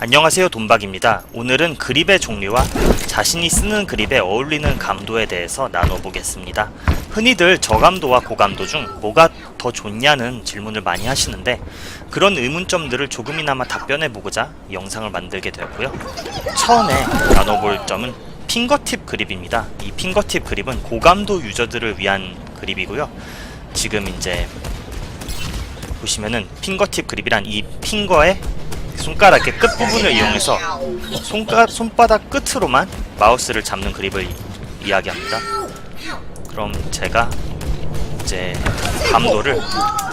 안녕하세요 돈박입니다. 오늘은 그립의 종류와 자신이 쓰는 그립에 어울리는 감도에 대해서 나눠보겠습니다. 흔히들 저감도와 고감도 중 뭐가 더 좋냐는 질문을 많이 하시는데 그런 의문점들을 조금이나마 답변해보고자 영상을 만들게 되었고요. 처음에 나눠볼 점은 핑거팁 그립입니다. 이 핑거팁 그립은 고감도 유저들을 위한 그립이고요. 지금 이제 보시면은 핑거팁 그립이란 이 핑거의 손가락의 끝부분을 이용해서 손가, 손바닥 끝으로만 마우스를 잡는 그립을 이, 이야기합니다. 그럼 제가 이제 감도를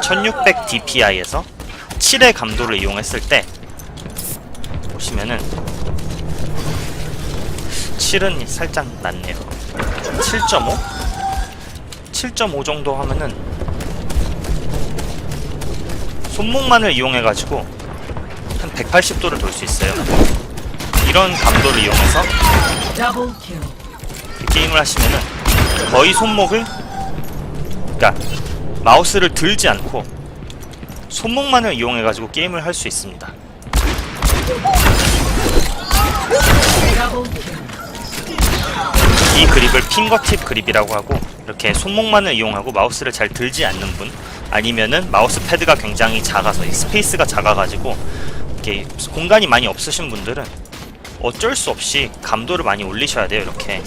1600 DPI에서 7의 감도를 이용했을 때 보시면은 7은 살짝 낮네요. 7.5? 7.5 정도 하면은 손목만을 이용해가지고 한 180도를 돌 수 있어요. 이런 감도를 이용해서. 게임을 하시면은 거의 손목을 그러니까 마우스를 들지 않고 손목만을 이용해 가지고 게임을 할 수 있습니다. 이 그립을 핑거팁 그립이라고 하고 이렇게 손목만을 이용하고 마우스를 잘 들지 않는 분 아니면은 마우스 패드가 굉장히 작아서 이 스페이스가 작아가지고 이렇게 공간이 많이 없으신 분들은 어쩔 수 없이 감도를 많이 올리셔야 돼요 이렇게.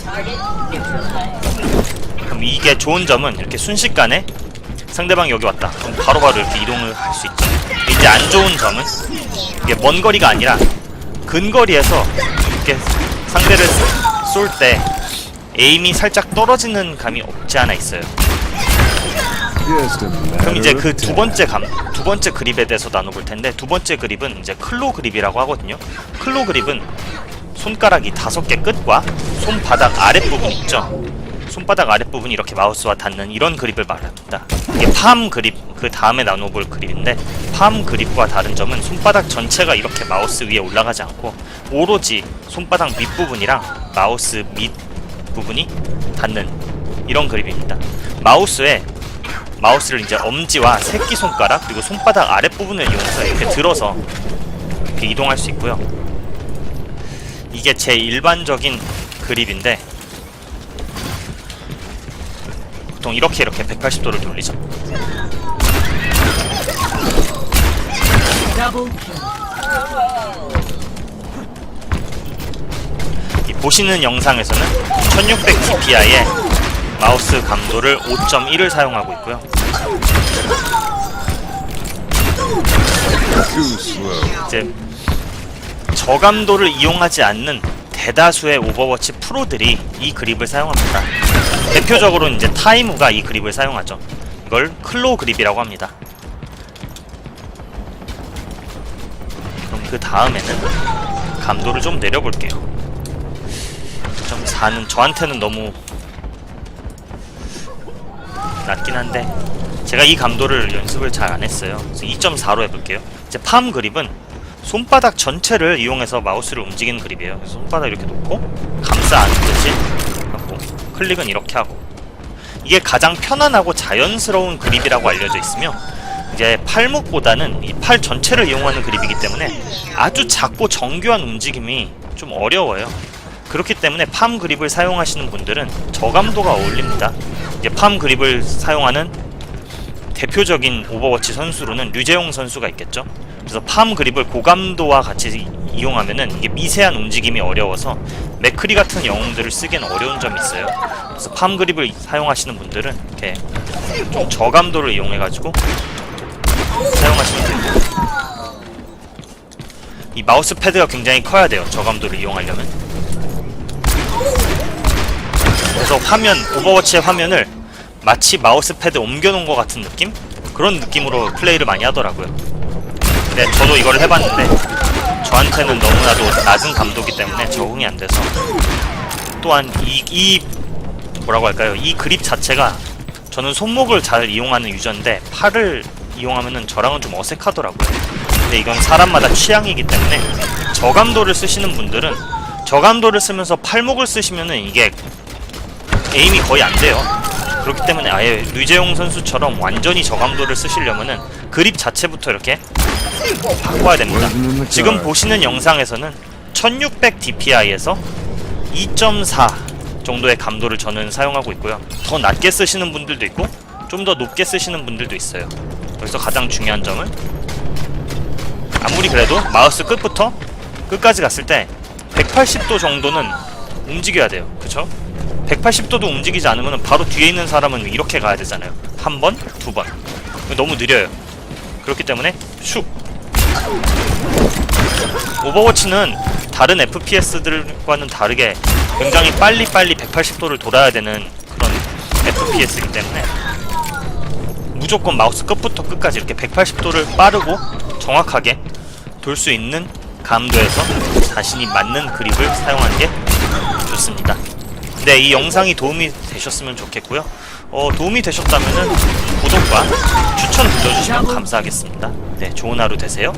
그럼 이게 좋은 점은 이렇게 순식간에 상대방이 여기 왔다. 그럼 바로바로 이렇게 이동을 할 수 있죠. 이제 안 좋은 점은 이게 먼 거리가 아니라 근거리에서 이렇게 상대를 쏠 때 에임이 살짝 떨어지는 감이 없지 않아 있어요. 그럼 이제 그 두 번째 감, 두 번째 그립에 대해서 나눠볼 텐데 두 번째 그립은 이제 클로 그립이라고 하거든요. 클로 그립은 손가락이 다섯 개 끝과 손바닥 아랫부분 있죠. 손바닥 아랫부분이 이렇게 마우스와 닿는 이런 그립을 말합니다. 이게 팜 그립, 그 다음에 나눠볼 그립인데 팜 그립과 다른 점은 손바닥 전체가 이렇게 마우스 위에 올라가지 않고 오로지 손바닥 밑부분이랑 마우스 밑 부분이 닿는 이런 그립입니다. 마우스에 마우스를 이제 엄지와 새끼 손가락 그리고 손바닥 아랫부분을 이용해서 이렇게 들어서 이렇게 이동할 수 있고요. 이게 제 일반적인 그립인데 보통 이렇게 이렇게 180도를 돌리죠. 보시는 영상에서는 1600 DPI에 마우스 감도를 5.1을 사용하고 있고요. 이제 저감도를 이용하지 않는 대다수의 오버워치 프로들이 이 그립을 사용합니다. 대표적으로 이제 타이무가 이 그립을 사용하죠. 이걸 클로 그립이라고 합니다. 그럼 그 다음에는 감도를 좀 내려볼게요. 2.4는 저한테는 너무 낮긴 한데 제가 이 감도를 연습을 잘 안 했어요. 그래서 2.4로 해볼게요. 이제 팜 그립은 손바닥 전체를 이용해서 마우스를 움직이는 그립이에요. 그래서 손바닥 이렇게 놓고 감싸 안듯이 하고 클릭은 이렇게 하고 이게 가장 편안하고 자연스러운 그립이라고 알려져 있으며 이제 팔목보다는 이 팔 전체를 이용하는 그립이기 때문에 아주 작고 정교한 움직임이 좀 어려워요. 그렇기 때문에 팜 그립을 사용하시는 분들은 저감도가 어울립니다. 이제 팜 그립을 사용하는 대표적인 오버워치 선수로는 류재용 선수가 있겠죠. 그래서 팜 그립을 고감도와 같이 이용하면은 이게 미세한 움직임이 어려워서 맥크리 같은 영웅들을 쓰기엔 어려운 점이 있어요. 그래서 팜 그립을 사용하시는 분들은 이렇게 좀 저감도를 이용해가지고 사용하시면 돼요. 이 마우스 패드가 굉장히 커야 돼요. 저감도를 이용하려면. 그래서 화면 오버워치의 화면을 마치 마우스 패드 옮겨놓은 것 같은 느낌? 그런 느낌으로 플레이를 많이 하더라고요. 근데 저도 이걸 해봤는데 저한테는 너무나도 낮은 감도기 때문에 적응이 안 돼서 또한 이, 이 뭐라고 할까요? 이 그립 자체가 저는 손목을 잘 이용하는 유저인데 팔을 이용하면은 저랑은 좀 어색하더라고요. 근데 이건 사람마다 취향이기 때문에 저감도를 쓰시는 분들은 저감도를 쓰면서 팔목을 쓰시면은 이게 에임이 거의 안 돼요. 그렇기 때문에 아예 류재용 선수처럼 완전히 저감도를 쓰시려면은 그립 자체부터 이렇게 바꿔야 됩니다. 지금 보시는 영상에서는 1600 DPI에서 2.4 정도의 감도를 저는 사용하고 있고요. 더 낮게 쓰시는 분들도 있고 좀 더 높게 쓰시는 분들도 있어요. 여기서 가장 중요한 점은 아무리 그래도 마우스 끝부터 끝까지 갔을 때 180도 정도는 움직여야 돼요. 그쵸? 180도도 움직이지 않으면 바로 뒤에 있는 사람은 이렇게 가야 되잖아요. 한 번, 두 번. 너무 느려요. 그렇기 때문에 슉. 오버워치는 다른 FPS들과는 다르게 굉장히 빨리빨리 180도를 돌아야 되는 그런 FPS이기 때문에 무조건 마우스 끝부터 끝까지 이렇게 180도를 빠르고 정확하게 돌 수 있는 감도에서 자신이 맞는 그립을 사용하는 게 좋습니다. 네, 이 영상이 도움이 되셨으면 좋겠고요. 어, 도움이 되셨다면 구독과 추천 눌러주시면 감사하겠습니다. 네, 좋은 하루 되세요.